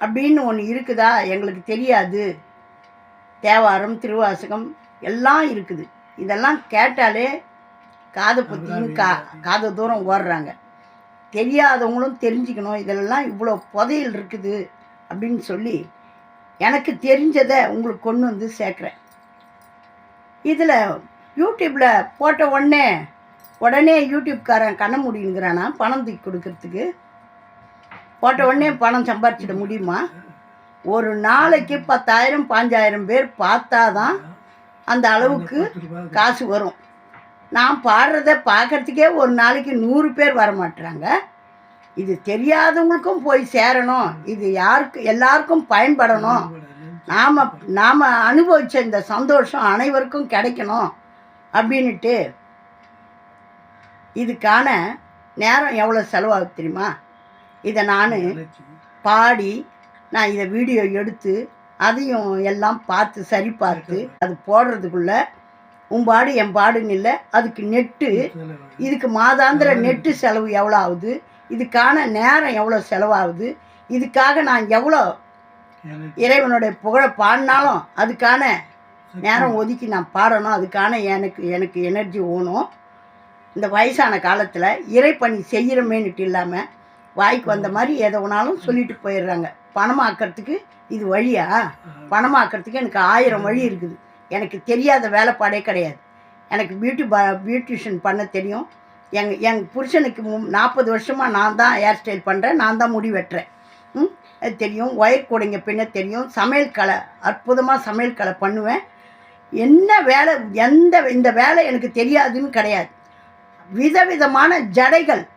அப்படின்னு ஒன்று இருக்குதா? எங்களுக்கு தெரியாது. தேவாரம் திருவாசகம் எல்லாம் இருக்குது. இதெல்லாம் கேட்டாலே காதை பற்றியும் கா காது தூரம் ஓடுறாங்க. தெரியாதவங்களும் தெரிஞ்சுக்கணும். இதெல்லாம் இவ்வளோ புதையல் இருக்குது அப்படின்னு சொல்லி எனக்கு தெரிஞ்சதை உங்களுக்கு கொண்டு வந்து சேர்க்குறேன். இதில் யூடியூப்பில் போட்ட உடனே உடனே யூடியூப்காரன் கண்ண முடியுங்கிறானா பணம் தூக்கி கொடுக்கறதுக்கு. போட்ட உடனே பணம் சம்பாரிச்சிட முடியுமா? ஒரு நாளைக்கு பத்தாயிரம் பாஞ்சாயிரம் பேர் பார்த்தாதான் அந்த அளவுக்கு காசு வரும். நான் பாடுறத பார்க்கறதுக்கே ஒரு நாளைக்கு நூறு பேர் வரமாட்டுறாங்க இது தெரியாதவங்களுக்கும் போய் சேரணும். இது யாருக்கு எல்லாருக்கும் பயன்படணும். நாம் நாம் அனுபவித்த இந்த சந்தோஷம் அனைவருக்கும் கிடைக்கணும் அப்படின்ட்டு இதுக்கான நேரம் எவ்வளோ செலவாகுது தெரியுமா? இதை நான் பாடி நான் இதை வீடியோ எடுத்து அதையும் எல்லாம் பார்த்து சரி பார்த்து அது போடுறதுக்குள்ள உன் பாடு என் பாடுன்னு இல்லை அதுக்கு நெட்டு இதுக்கு மாதாந்திர நெட்டு செலவு எவ்வளோ ஆகுது இதுக்கான நேரம் எவ்வளோ செலவாகுது இதுக்காக நான் எவ்வளோ இறைவனுடைய புகழை பாடினாலும் அதுக்கான நேரம் ஒதுக்கி நான் பாடணும் அதுக்கான எனக்கு எனக்கு எனர்ஜி ஓணும் இந்த வயசான காலத்தில் இறைப்பணி செய்கிறமேன்னுட்டு இல்லாமல் வாய்க்கு வந்த மாதிரி எதை வேணாலும் சொல்லிட்டு போயிடுறாங்க. பணமாக்கிறதுக்கு இது வழியா? பணமாக்கிறதுக்கு எனக்கு ஆயிரம் வழி இருக்குது. எனக்கு தெரியாத வேலைப்பாடே கிடையாது. எனக்கு பியூட்டி ப பியூட்டிஷியன் பண்ண தெரியும். எங் எங்கள் புருஷனுக்கு நாற்பது வருஷமாக நான் தான் ஹேர் ஸ்டைல் பண்ணுறேன் நான் தான் முடி வெட்டுறேன். ம்? அது தெரியும். ஒயர் கூடைங்க பின்ன தெரியும். சமையல் கலை அற்புதமாக சமையல் கலை பண்ணுவேன். என்ன வேலை எந்த இந்த வேலை எனக்கு தெரியாதுன்னு கிடையாது. விதவிதமான ஜடைகள்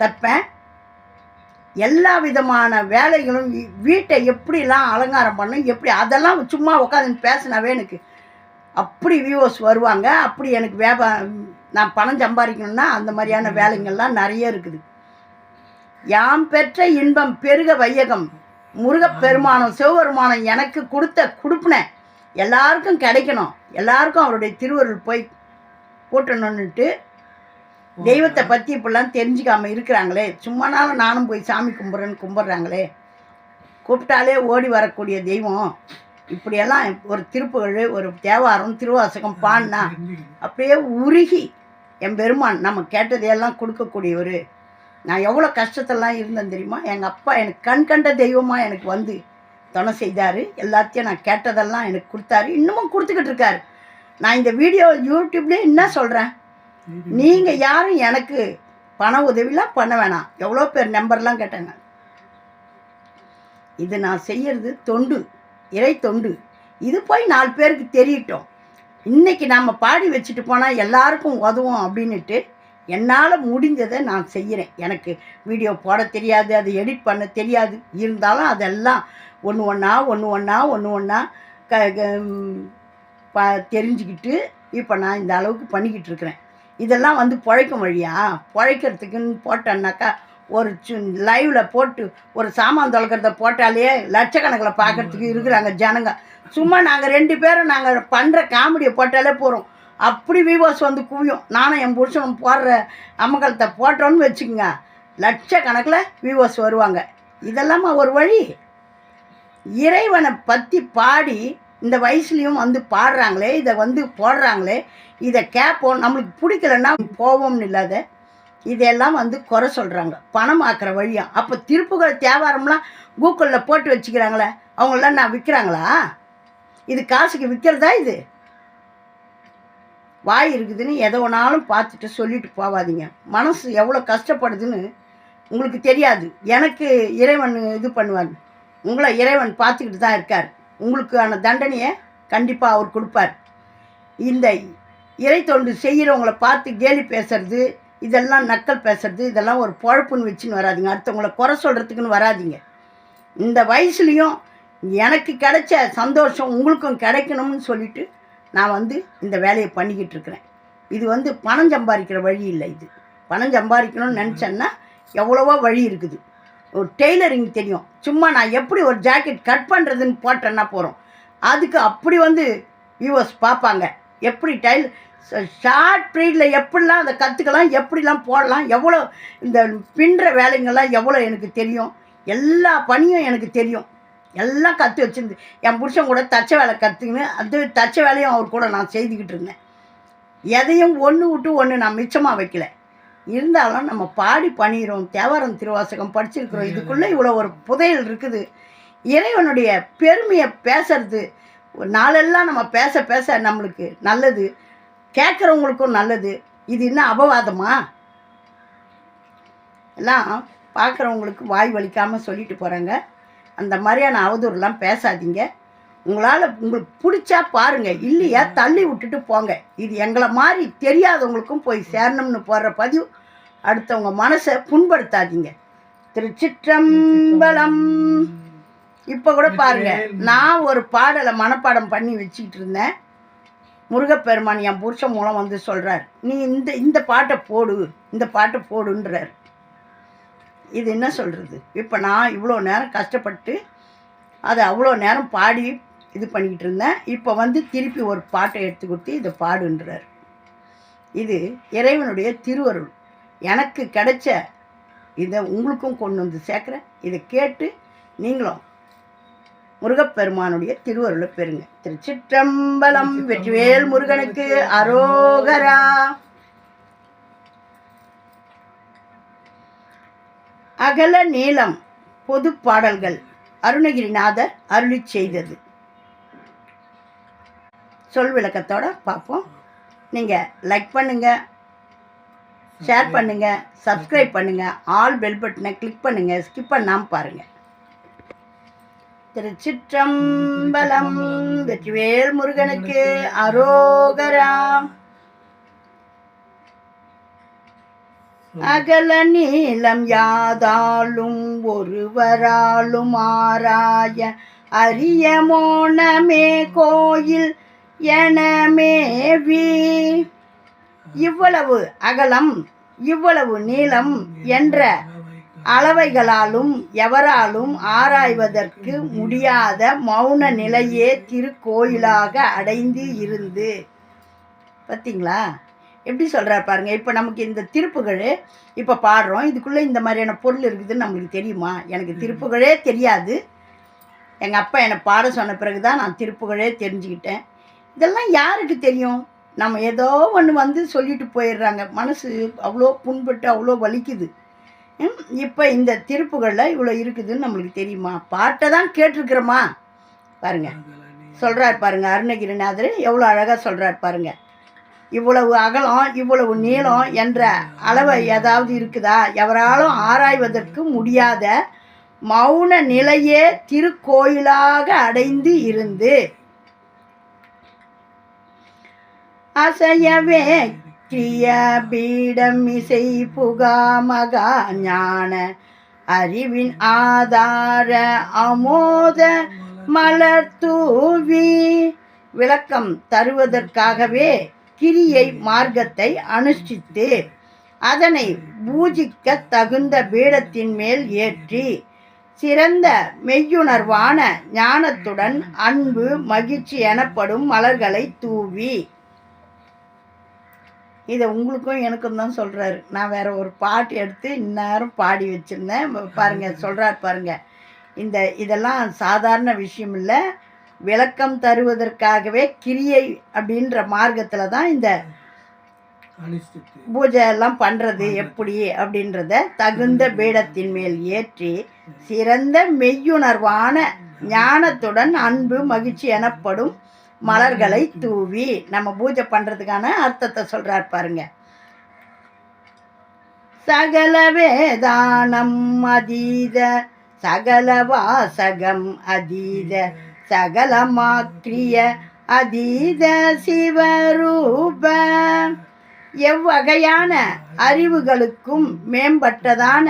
தைப்பேன் எல்லா விதமான வேலைகளும் வீட்டை எப்படிலாம் அலங்காரம் பண்ணும் எப்படி அதெல்லாம் சும்மா உட்காந்து பேசினாவே எனக்கு அப்படி வியூவர்ஸ் வருவாங்க. அப்படி எனக்கு வியாபாரம் நான் பணம் சம்பாதிக்கணும்னா அந்த மாதிரியான வேலைங்கள்லாம் நிறைய இருக்குது. யாம் பெற்ற இன்பம் பெருக வையகம். முருகப்பெருமானம் சிவபெருமானம் எனக்கு கொடுத்த கொடுப்பின எல்லாருக்கும் கிடைக்கணும். எல்லாருக்கும் அவருடைய திருவருள் போய் கூட்டணுன்னுட்டு தெய்வத்தை பற்றி இப்படிலாம் தெரிஞ்சுக்காம இருக்கிறாங்களே. சும்மானாலும் நானும் போய் சாமி கும்பிட்றேன்னு கும்பிட்றாங்களே. கூப்பிட்டாலே ஓடி வரக்கூடிய தெய்வம். இப்படியெல்லாம் ஒரு திருப்புகழ் ஒரு தேவாரம் திருவாசகம் பாடினா அப்படியே உருகி என் பெருமான் நம்ம கேட்டதையெல்லாம் கொடுக்கக்கூடியவர். நான் எவ்வளோ கஷ்டத்தெல்லாம் இருந்தேன் தெரியுமா? எங்கள் அப்பா எனக்கு கண் கண்ட தெய்வமாக எனக்கு வந்து துணை செய்தார். எல்லாத்தையும் நான் கேட்டதெல்லாம் எனக்கு கொடுத்தாரு. இன்னமும் கொடுத்துக்கிட்டு இருக்காரு. நான் இந்த வீடியோ யூடியூப்லேயே என்ன சொல்கிறேன் நீங்கள் யாரும் எனக்கு பண உதவிலாம் பண்ண வேணாம். எவ்வளோ பேர் நம்பர்லாம் கேட்டாங்க இது நான் செய்யறது தொண்டு இறை தொண்டு. இது போய் நாலு பேருக்கு தெரியட்டும். இன்றைக்கி நாம் பாடி வச்சுட்டு போனால் எல்லாருக்கும் உதவும் அப்படின்னுட்டு என்னால் முடிஞ்சதை நான் செய்கிறேன் எனக்கு வீடியோ போட தெரியாது அதை எடிட் பண்ண தெரியாது. இருந்தாலும் அதெல்லாம் ஒன்று ஒன்றா ஒன்று ஒன்றா ஒன்று ஒன்றா க க- ப தெரிஞ்சுக்கிட்டு இப்போ நான் இந்த அளவுக்கு பண்ணிக்கிட்டு இருக்கிறேன். இதெல்லாம் வந்து பிழைக்கும் வழியா? பிழைக்கிறதுக்குன்னு போட்டேன்னாக்கா ஒரு சு லைவில் போட்டு ஒரு சாமான் தொலைக்கிறத போட்டாலே லட்சக்கணக்கில் பார்க்கறதுக்கு இருக்கிறாங்க ஜனங்க. சும்மா நாங்கள் ரெண்டு பேரும் நாங்கள் பண்ணுற காமெடியை போட்டாலே போகிறோம் அப்படி வியூவர்ஸ் வந்து குவியும். நானும் என் புருஷனும் போடுற அம்மகலத்தை போட்டோன்னு வச்சுக்கோங்க. லட்சக்கணக்கில் வியூவர்ஸ் வருவாங்க. இதெல்லாமா ஒரு வழி? இறைவனை பற்றி பாடி இந்த வயசுலேயும் வந்து பாடுறாங்களே இதை வந்து போடுறாங்களே இதை கேட்போம் நம்மளுக்கு பிடிக்கலன்னா போவோம்னு இல்லாத இதெல்லாம் வந்து குறை சொல்கிறாங்க பணம் ஆக்கிற வழியாக அப்போ திருப்புகள் தேவாரம்லாம் கூகுளில் போட்டு வச்சுக்கிறாங்களே அவங்களாம் நான் விற்கிறாங்களா இது காசுக்கு விற்கிறதா இது? வாய் இருக்குதுன்னு எதை வேணாலும் பார்த்துட்டு சொல்லிட்டு போகாதீங்க மனசு எவ்வளோ கஷ்டப்படுதுன்னு உங்களுக்கு தெரியாது. எனக்கு இறைவன் இது பண்ணுவார். உங்களை இறைவன் பார்த்துக்கிட்டு தான் இருக்கார். உங்களுக்கான தண்டனையை கண்டிப்பாக அவர் கொடுப்பார். இந்த இறை தொண்டு செய்கிறவங்கள பார்த்து கேலி பேசுறது இதெல்லாம் நக்கல் பேசுறது இதெல்லாம் ஒரு பொழப்புன்னு வச்சுன்னு வராதிங்க. அடுத்தவங்கள குறை சொல்கிறதுக்குன்னு வராதிங்க. இந்த வயசுலேயும் எனக்கு கிடைச்ச சந்தோஷம் உங்களுக்கும் கிடைக்கணும்னு சொல்லிட்டு நான் வந்து இந்த வேலையை பண்ணிக்கிட்டு இருக்கிறேன். இது வந்து பணம் சம்பாதிக்கிற வழி இல்லை இது. பணம் சம்பாதிக்கணும்னு நினச்சேன்னா எவ்வளவோ வழி இருக்குது. ஒரு டெய்லரிங் தெரியும். சும்மா நான் எப்படி ஒரு ஜாக்கெட் கட் பண்ணுறதுன்னு போட்டேன்னா போகிறோம் அதுக்கு அப்படி வந்து வியூவர்ஸ் பார்ப்பாங்க. எப்படி டைல் ஷார்ட் பீரியடில் எப்படிலாம் அதை கற்றுக்கலாம் எப்படிலாம் போடலாம் எவ்வளோ இந்த பின்னுற வேலைங்கள்லாம் எவ்வளோ எனக்கு தெரியும். எல்லா பணியும் எனக்கு தெரியும். எல்லாம் கற்று வச்சுருந்து என் புருஷன் கூட தச்ச வேலை கற்றுக்கின்னு அது தச்ச வேலையும் அவர் கூட நான் செய்துக்கிட்டு இருந்தேன். எதையும் ஒன்று விட்டு ஒன்று நான் மிச்சமாக வைக்கல. இருந்தாலும் நம்ம பாடி பண்ணிடுறோம் தேவாரம் திருவாசகம் படிச்சிருக்கிறோம் இதுக்குள்ளே இவ்வளோ ஒரு புதையல் இருக்குது. இறைவனுடைய பெருமையை பேசுறது நாளெல்லாம் நம்ம பேச பேச நம்மளுக்கு நல்லது கேட்குறவங்களுக்கும் நல்லது. இது என்ன அபவாதமா? எல்லாம் பார்க்குறவங்களுக்கு வாய் வலிக்காமல் சொல்லிட்டு போகிறாங்க அந்த மாதிரியான அவதூறுலாம் பேசாதீங்க. உங்களால் உங்களுக்கு பிடிச்சா பாருங்கள் இல்லையா தள்ளி விட்டுட்டு போங்க. இது எங்களை மாதிரி தெரியாதவங்களுக்கும் போய் சேரணும்னு போடுற பதிவு அடுத்தவங்க மனசை புண்படுத்தாதீங்க. திருச்சிற்றம்பலம். இப்போ கூட பாருங்க நான் ஒரு பாடலை மனப்பாடம் பண்ணி வச்சுக்கிட்டு இருந்தேன். முருகப்பெருமான் என் புருஷன் மூலம் வந்து சொல்கிறார் நீ இந்த இந்த பாட்டை போடு இந்த பாட்டை போடுன்றார். இது என்ன சொல்கிறது இப்போ நான் இவ்வளோ நேரம் கஷ்டப்பட்டு அதை அவ்வளோ நேரம் பாடி இது பண்ணிக்கிட்டு இருந்தேன். இப்போ வந்து திருப்பி ஒரு பாட்டை எடுத்து கொடுத்து இதை பாடுன்றார். இது இறைவனுடைய திருவருள். எனக்கு கிடைச்ச இதை உங்களுக்கும் கொண்டு வந்து சேர்க்குறேன். இதை கேட்டு நீங்களும் முருகப்பெருமானுடைய திருவருளை பெறுங்க. திருச்சிற்றம்பலம் வெற்றிவேல் முருகனுக்கு அரோகரா. அகல நீளம் பொது பாடல்கள் அருணகிரிநாதர் அருளி செய்தது. சொல் விளக்கத்தோட பார்ப்போம். நீங்கள் லைக் பண்ணுங்கள் ஷேர் பண்ணுங்கள் சப்ஸ்கிரைப் பண்ணுங்கள் ஆல் பெல் பட்டனை கிளிக் பண்ணுங்கள் ஸ்கிப் பண்ணாமல் பாருங்கள் திருச்சிற்றம்பலம் வெற்றிவேல் முருகனுக்கு அரோகரா. அகல நீளம் யாதாலும் ஒருவராலும் ஆராய அரிய மோனமே கோயில் எனமேவி இவ்வளவு அகலம் இவ்வளவு நீளம் என்ற அளவைகளாலும் எவராலும் ஆராய்வதற்கு முடியாத மௌன நிலையே திருக்கோயிலாக அடைந்து இருந்து. பார்த்தீங்களா எப்படி சொல்கிறார் பாருங்க. இப்போ நமக்கு இந்த திருப்புகழ் இப்போ பாடுறோம். இதுக்குள்ளே இந்த மாதிரியான பொருள் இருக்குதுன்னு நம்மளுக்கு தெரியுமா? எனக்கு திருப்புகழே தெரியாது. எங்கள் அப்பா என்னை பாட சொன்ன பிறகு தான் நான் திருப்புகழே தெரிஞ்சுக்கிட்டேன். இதெல்லாம் யாருக்கு தெரியும்? நம்ம ஏதோ ஒன்று வந்து சொல்லிட்டு போயிடுறாங்க. மனசு அவ்வளோ புண்பட்டு அவ்வளோ வலிக்குது. இப்போ இந்த திருப்புகளில் இவ்வளோ இருக்குதுன்னு நம்மளுக்கு தெரியுமா? பாட்டை தான் கேட்டிருக்கிறோமா? பாருங்க. சொல்கிறார் பாருங்க அருணகிரிநாதர். எவ்வளோ அழகாக சொல்கிறார் பாருங்க. இவ்வளவு அகலம் இவ்வளவு நீளம் என்ற அளவை ஏதாவது இருக்குதா? எவராலும் ஆராய்வதற்கு முடியாத மௌன நிலையே திருக்கோயிலாக அடைந்து இருந்து அசையவே கிரிய பீடம் இசை புகா மகா ஞான அறிவின் ஆதார அமோத மலர் தூவி. விளக்கம் தருவதற்காகவே கிரியை மார்க்கத்தை அனுஷ்டித்து அதனை பூஜிக்க தகுந்த பீடத்தின் மேல் ஏற்றி சிறந்த மெய்யுணர்வான ஞானத்துடன் அன்பு மகிழ்ச்சி எனப்படும் மலர்களை தூவி. இதை உங்களுக்கும் எனக்கும் தான் சொல்கிறாரு நான் வேற ஒரு பாட்டு எடுத்து இந்நேரம் பாடி வச்சுருந்தேன். பாருங்க சொல்கிறார் பாருங்க. இந்த இதெல்லாம் சாதாரண விஷயம் இல்லை. விளக்கம் தருவதற்காகவே கிரியை அப்படின்ற மார்க்கத்தில் தான் இந்த பூஜை எல்லாம் பண்ணுறது எப்படி அப்படின்றத தகுந்த பீடத்தின் மேல் ஏற்றி சிறந்த மெய்யுணர்வான ஞானத்துடன் அன்பு மகிழ்ச்சி எனப்படும் மலர்களை தூவி நம்ம பூஜை பண்ணுறதுக்கான அர்த்தத்தை சொல்கிறார் பாருங்க. சகல வேதானம் அதீத சகல வாசகம் அதீத சகலமாக்கிரிய அதீத சிவரூப. எவ்வகையான அறிவுகளுக்கும் மேம்பட்டதான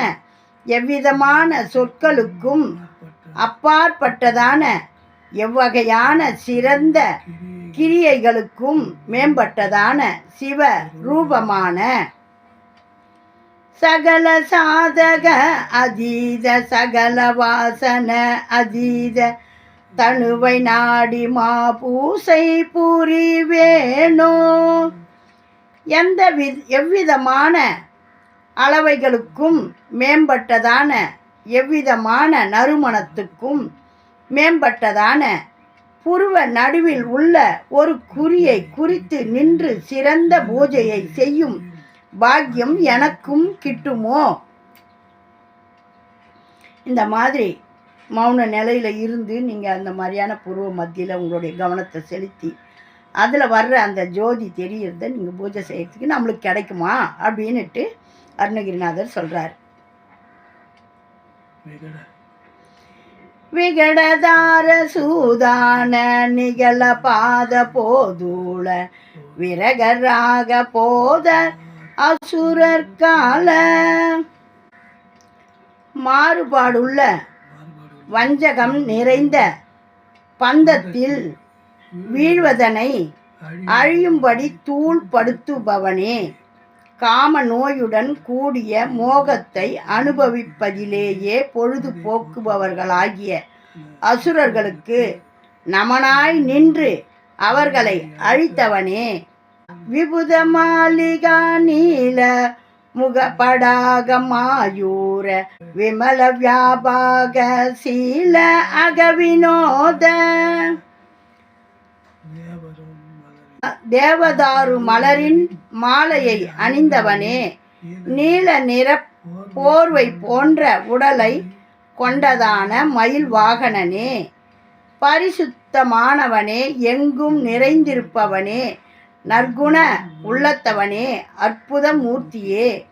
எவ்விதமான சொற்களுக்கும் அப்பாற்பட்டதான எவ்வகையான சிறந்த கிரியைகளுக்கும் மேம்பட்டதான சிவ ரூபமான சகல சாதக அதீத சகல வாசன அதீத தனுவை நாடி மா பூசை புரிவேணோ எந்த வி எவ்விதமான அளவைகளுக்கும் மேம்பட்டதான எவ்விதமான நறுமணத்துக்கும் மேம்பட்டதான புருவ நடுவில் உள்ள ஒரு குறியை குறித்து நின்று சிறந்த பூஜையை செய்யும் பாக்கியம் எனக்கும் கிட்டுமோ? இந்த மாதிரி மௌன நிலையில் இருந்து நீங்கள் அந்த மாதிரியான புருவ மத்தியில் உங்களுடைய கவனத்தை செலுத்தி அதில் வர்ற அந்த ஜோதி தெரியறத நீங்கள் பூஜை செய்யறதுக்கு நம்மளுக்கு கிடைக்குமா? அப்படின்னுட்டு அருணகிரிநாதர் சொல்கிறார் விகட விகடதார சூதான நிகழ பாத போதூள விரகராக போத அசுரர் கால. மாறுபாடுள்ள மாறுபாடு வஞ்சகம் நிறைந்த பந்தத்தில் வீழ்வதனை அழி அழியும்படி தூள்படுத்துபவனே காம நோயுடன் கூடிய மோகத்தை அனுபவிப்பதிலேயே பொழுது போக்குபவர்களாகிய அசுரர்களுக்கு நமனாய் நின்று அவர்களை அழித்தவனே. விபுத மாளிகா நீல முகப்படாக மாயூர விமல வியாபாக சீல அகவினோத. தேவதாரு மலரின் மாலையை அணிந்தவனே நீல நிற போர்வை போன்ற உடலை கொண்டதான மயில் வாகனனே பரிசுத்தமானவனே எங்கும் நிறைந்திருப்பவனே நற்குண உள்ளத்தவனே அற்புத மூர்த்தியே.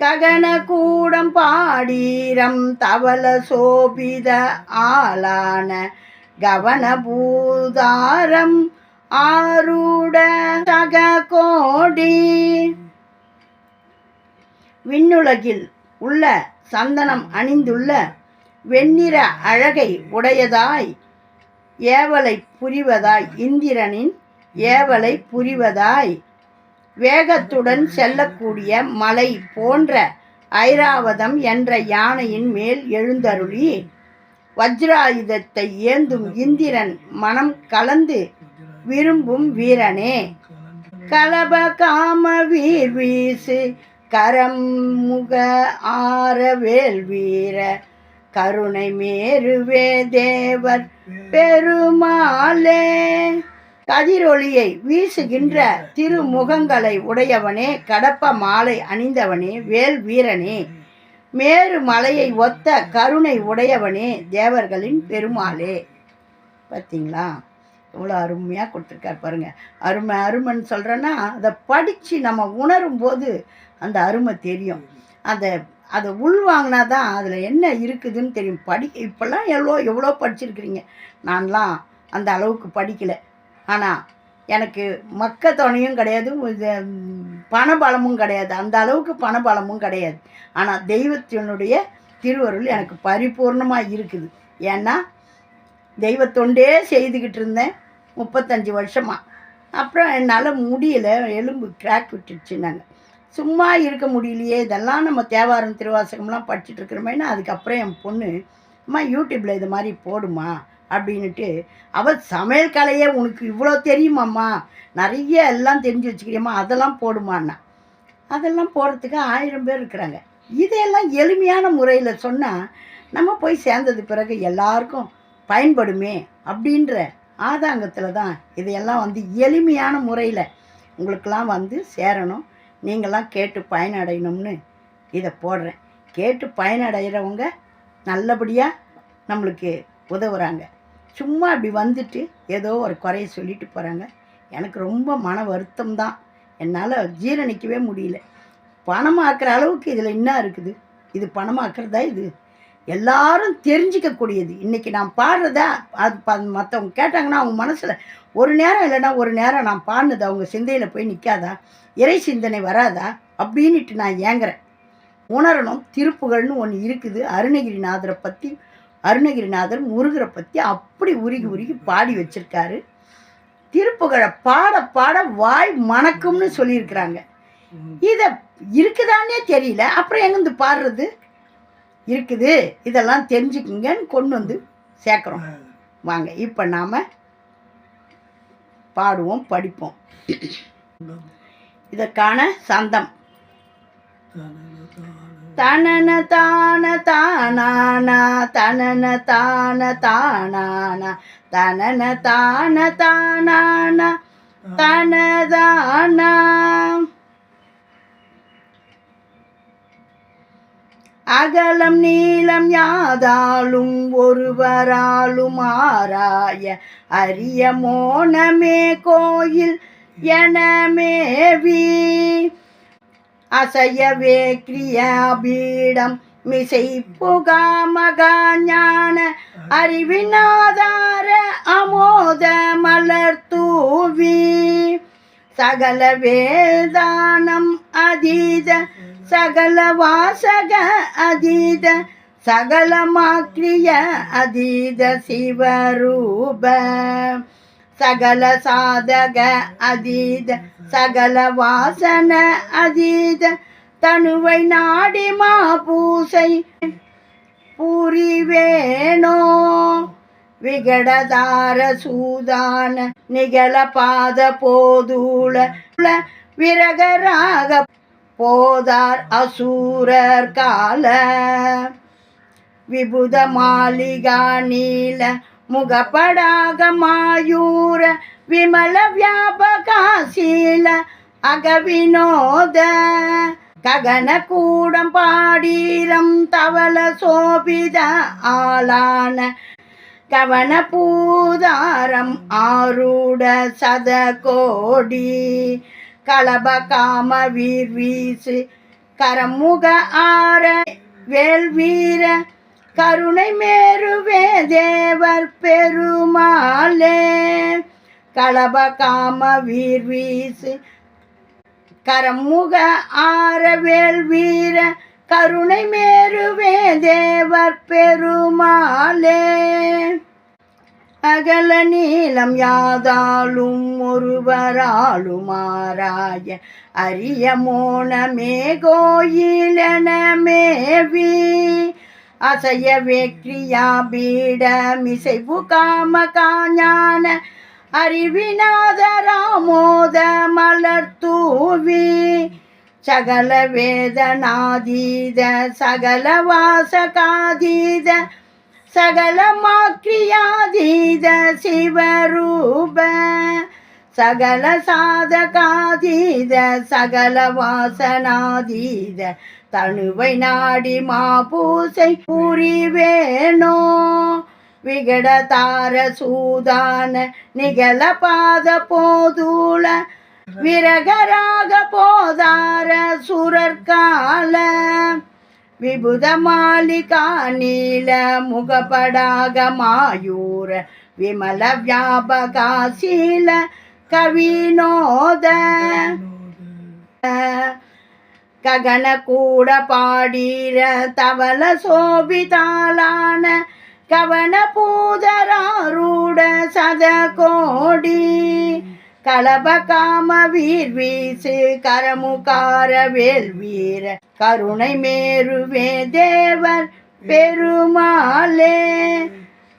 ககன கூடம் பாடீரம் தவள சோபித ஆளான கவனபூதாரம் ஆரூட சக கோடி விண்ணுலகில் உள்ள சந்தனம் அணிந்துள்ள வெண்ணிற அழகை உடையதாய் ஏவலை புரிவதாய் இந்திரனின் ஏவலை புரிவதாய் வேகத்துடன் செல்லக்கூடிய மலை போன்ற ஐராவதம் என்ற யானையின் மேல் எழுந்தருளி வஜ்ராயுதத்தை ஏந்தும் இந்திரன் மனம் கலந்து விரும்பும் வீரனே. கலப காம வீர் வீசு கரம் முக ஆரவேல் வீர கருணை மேருவே தேவர் பெருமாளே. கதிரொளியை வீசுகின்ற திருமுகங்களை உடையவனே கடப்ப மாலை அணிந்தவனே வேல் வீரனே. மேரு மலையை ஒத்த கருணை உடையவனே தேவர்களின் பெருமாளே. பார்த்தீங்களா எவ்வளோ அருமையாக கொடுத்துருக்கார் பாருங்கள் அருமை அருமைன்னு சொல்கிறேன்னா அதை படித்து நம்ம உணரும் போது அந்த அருமை தெரியும். அதை அதை உள்வாங்கினா தான் அதில் என்ன இருக்குதுன்னு தெரியும். படி இப்போல்லாம் எவ்வளோ எவ்வளோ படிச்சிருக்கிறீங்க. நான்லாம் அந்த அளவுக்கு படிக்கலை. ஆனால் எனக்கு மக்க துணையும் கிடையாது பணபலமும் கிடையாது. அந்த அளவுக்கு பணபலமும் கிடையாது. ஆனால் தெய்வத்தினுடைய திருவருள் எனக்கு பரிபூர்ணமாக இருக்குது. ஏன்னா தெய்வத்தொண்டே செய்துக்கிட்டு இருந்தேன் முப்பத்தஞ்சு வருஷமாக அப்புறம் என்னால் முடியல எலும்பு கிராக் விட்டுடுச்சுன்னாங்க சும்மா இருக்க முடியலையே இதெல்லாம் நம்ம தேவாரம் திருவாசகம்லாம் படிச்சுட்டு இருக்கிறோமேனா அதுக்கப்புறம் என் பொண்ணு அம்மா யூடியூப்பில் இது மாதிரி போடுமா? அப்படின்னுட்டு அவள் சமையல் கலையே உனக்கு இவ்வளோ தெரியுமாம்மா? நிறைய எல்லாம் தெரிஞ்சு வச்சுக்கிறியம்மா அதெல்லாம் போடுமான்னா அதெல்லாம் போடுறதுக்கு ஆயிரம் பேர் இருக்கிறாங்க. இதையெல்லாம் எளிமையான முறையில் சொன்னால் நம்ம போய் சேர்ந்தது பிறகு எல்லாருக்கும் பயன்படுமே அப்படின்ற ஆதாங்கத்தில் தான் இதையெல்லாம் வந்து எளிமையான முறையில் உங்களுக்கெல்லாம் வந்து சேரணும். நீங்களாம் கேட்டு பயனடையணும்னு இதை போடுறேன். கேட்டு பயனடைகிறவங்க நல்லபடியாக நம்மளுக்கு உதவுறாங்க. சும்மா இப்படி வந்துட்டு ஏதோ ஒரு குறைய சொல்லிட்டு போகிறாங்க எனக்கு ரொம்ப மன வருத்தம் தான். என்னால் ஜீரணிக்கவே முடியல. பணமாக்குற அளவுக்கு இதில் என்ன இருக்குது? இது பணமாக்குறதா இது? எல்லாரும் தெரிஞ்சிக்கக்கூடியது. இன்றைக்கி நான் பாடுறதா அது மற்றவங்க கேட்டாங்கன்னா அவங்க மனசில் ஒரு நேரம் இல்லைன்னா ஒரு நேரம் நான் பாடினது அவங்க சிந்தையில் போய் நிற்காதா இறை சிந்தனை வராதா? அப்படின்னுட்டு நான் ஏங்குறேன். உணரணும். திருப்புகழ்னு ஒன்று இருக்குது. அருணகிரிநாதரை பற்றி அருணகிரிநாதர் முருகரை பற்றி அப்படி உருகி உருகி பாடி வச்சிருக்காரு. திருப்புகழை பாட பாட வாய் மணக்கும்னு சொல்லியிருக்கிறாங்க. இதை இருக்குதானே தெரியல. அப்புறம் எங்கேருந்து பாடுறது? இருக்குது. இதெல்லாம் தெரிஞ்சுக்குங்கன்னு கொண்டு வந்து சேர்க்குறோம். வாங்க இப்போ நாம் பாடுவோம் படிப்போம். இதற்கான சந்தம். தனன தான தானானா தனன தான தானானா தனன தான தானானா தனதானா. அகலம் நீளம் யாதாலும் ஒருவராலும் ஆராய அரிய மோனமே கோயில் எனமேவி. அசையவே கிரியாபீடம் மிசை புகாமகா ஞான அறிவினாதார அமோத மலர் தூவி. சகல வேதானம் அதீத சகல வாசக அதீத சகலமாக்கிரிய அதீத சிவரூப. சகல சாதக அதீத சகல வாசன அதீத தனுவை நாடி மா பூசை புரிவேணோ. விகடதார சூதான நிகழ பாத போதூள விரகராக போதார் அசூரர் கால. விபுத மாளிகா நீல முகப்படாக மாயூர விமல வியாபகாசீல அகவினோத. ககன கூடம் பாடீரம் தவள சோபித ஆளான. கவன பூதாரம் ஆரூட சத கோடி கலப காம வீர் வீசு கரமுக ஆர வேல்வீர கருணை மேருவே தேவர் பெருமாளே. களப காம வீர் வீசு கரமுக ஆரவேல் வீர கருணை மேருவே தேவர் பெருமாளே. அகல நீளம் யாதாலும் ஒருவராலும் ஆராய அரிய மோனமே கோயிலனமேவி அசைய வெற்றியா பீடமிசைவு காம காஞான அறிவிநாத ராமோத மலர் தூவி சகல வேதனாதீத சகல வாசகாதீத சகல சகலமாக்கியாதீத சிவரூப சகல சாதகாதீத சகல வாசனாதீத தனுவை நாடி மாபூசை புரிவேணோ. விகடதார சூதான நிகழ பாத போதூள. விரகராக போதார சுரற்கால. விபுத மாளிகா நீல முகப்படாக மாயூர. விமல வியாபகாசீல கவினோத ககன கூட பாடீர தவள சோபிதாலான கவன பூதராரூட சத கோடி. கலப காம வீர் வீசு கரமுகார வேல் வீர கருணை மேருவே தேவர் பெருமாளே.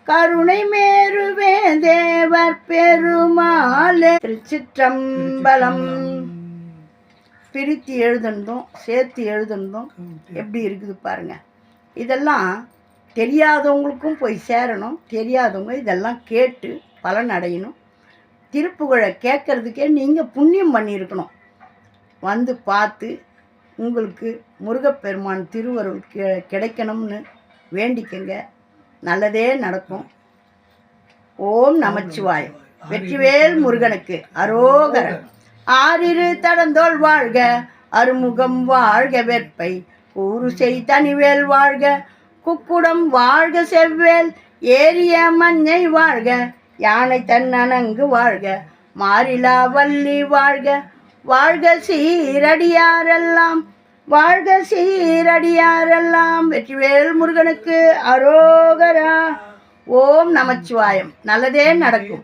கருணை மேருவே தேவர் பெருமாளே. திருச்சிற்றம்பலம். பிரித்து எழுதுனதும் சேர்த்து எழுதுனதும் எப்படி இருக்குது பாருங்க. இதெல்லாம் தெரியாதவங்களுக்கும் போய் சேரணும். தெரியாதவங்க இதெல்லாம் கேட்டு பலன் அடையணும். திருப்புகழை கேட்கறதுக்கே நீங்கள் புண்ணியம் பண்ணியிருக்கணும். வந்து பார்த்து உங்களுக்கு முருகப்பெருமான் திருவருள் கி- கிடைக்கணும்னு வேண்டிக்கங்க. நல்லதே நடக்கும். ஓம் நமச்சிவாய் வெற்றிவேல் முருகனுக்கு அரோகர. ஆறிரு தடந்தோள் வாழ்க அருமுகம் வாழ்க வெற்பை. செய் தனிவேல் வாழ்க குக்குடம் வாழ்க செவ்வேல். ஏரிய மஞ்சை வாழ்க யானை தன்னனங்கு வாழ்க. மாறிலா வள்ளி வாழ்க வாழ்க சீரடியாரெல்லாம். வாழ்க சீரடியாரெல்லாம் வெற்றிவேல் முருகனுக்கு அரோகரா. ஓம் நமச்சிவாயம். நல்லதே நடக்கும்.